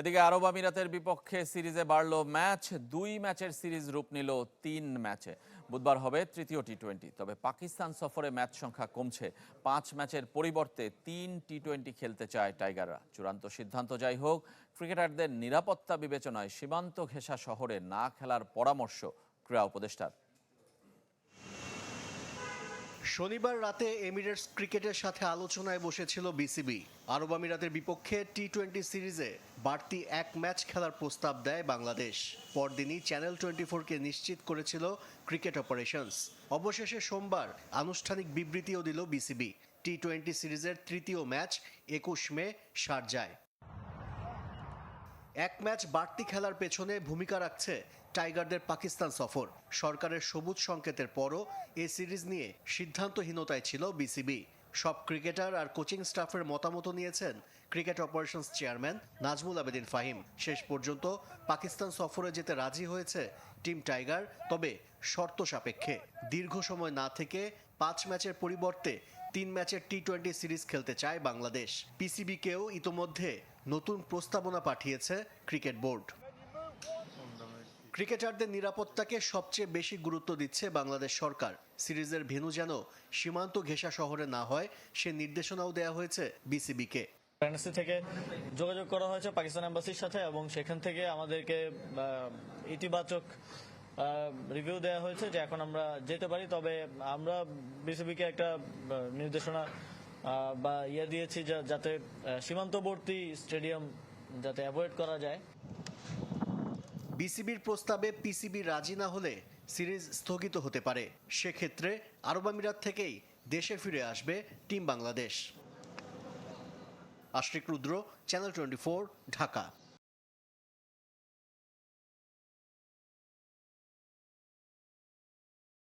এদিকে আরব আমিরাতের বিপক্ষে সিরিজে বাড়ল ম্যাচ। দুই ম্যাচের সিরিজ রূপ নিল তিন ম্যাচে। বুধবার হবে তৃতীয় টি টোয়েন্টি তবে পাকিস্তান সফরে ম্যাচ সংখ্যা কমছে। পাঁচ ম্যাচের পরিবর্তে তিন টি টোয়েন্টি খেলতে চায় টাইগাররা। চূড়ান্ত সিদ্ধান্ত যাই হোক, ক্রিকেটারদের নিরাপত্তা বিবেচনায় সীমান্ত ঘেঁষা শহরে না খেলার পরামর্শ ক্রীড়া উপদেষ্টার। শনিবার রাতে এমিরেটস ক্রিকেটের সাথে আলোচনায় বসেছিল বিসিবি। আরব আমিরাতের বিপক্ষে টি টোয়েন্টি সিরিজে বাড়তি এক ম্যাচ খেলার প্রস্তাব দেয় বাংলাদেশ। পরদিনই চ্যানেল টোয়েন্টি ফোরকে নিশ্চিত করেছিল ক্রিকেট অপারেশনস। অবশেষে সোমবার আনুষ্ঠানিক বিবৃতিও দিল বিসিবি। টি টোয়েন্টি সিরিজের তৃতীয় ম্যাচ একুশ মে শারজায় এক ম্যাচ বাড়তি খেলার পেছনে ভূমিকা রাখছে টাইগারদের পাকিস্তান সফর। সরকারের সবুজ সংকেতের পরও এ সিরিজ নিয়ে সিদ্ধান্তহীনতায় ছিল বিসিবি। সব ক্রিকেটার আর কোচিং স্টাফের মতামত নিয়েছেন cricket operations chairman Nazmul Abedin Fahim. শেষ পর্যন্ত পাকিস্তান সফরে যেতে রাজি হয়েছে টিম টাইগার, তবে শর্ত সাপেক্ষে। দীর্ঘ সময় না থেকে পাঁচ ম্যাচের পরিবর্তে তিন ম্যাচের টি টোয়েন্টি সিরিজ খেলতে চায় বাংলাদেশ। পিসিবিকেও ইতোমধ্যে নতুন প্রস্তাবনা পাঠিয়েছে ক্রিকেট বোর্ড। ক্রিকেটারদের নিরাপত্তাকে সবচেয়ে বেশি গুরুত্ব দিচ্ছে বাংলাদেশ সরকার। সিরিজের ভেন্যু যেন সীমান্ত ঘেঁষা শহরে না হয়, সে নির্দেশনাও দেওয়া হয়েছে বিসিবিকে। এনএসসি থেকে যোগাযোগ করা হয়েছে পাকিস্তান এম্বাসির সাথে এবং সেখান থেকে আমাদেরকে ইতিবাচক রিভিউ দেওয়া হয়েছে যে এখন আমরা যেতে পারি। তবে আমরা বিসিবিকে একটা নির্দেশনা বা ইয়ে দিয়েছি যাতে সীমান্তবর্তী স্টেডিয়াম যাতে অ্যাভয়েড করা যায়। বিসিবির প্রস্তাবে পিসিবি রাজি না হলে সিরিজ স্থগিত হতে পারে। সেক্ষেত্রে আরব আমিরাত থেকেই দেশে ফিরে আসবে team Bangladesh. Ashrik Rudra, channel twenty Dhaka.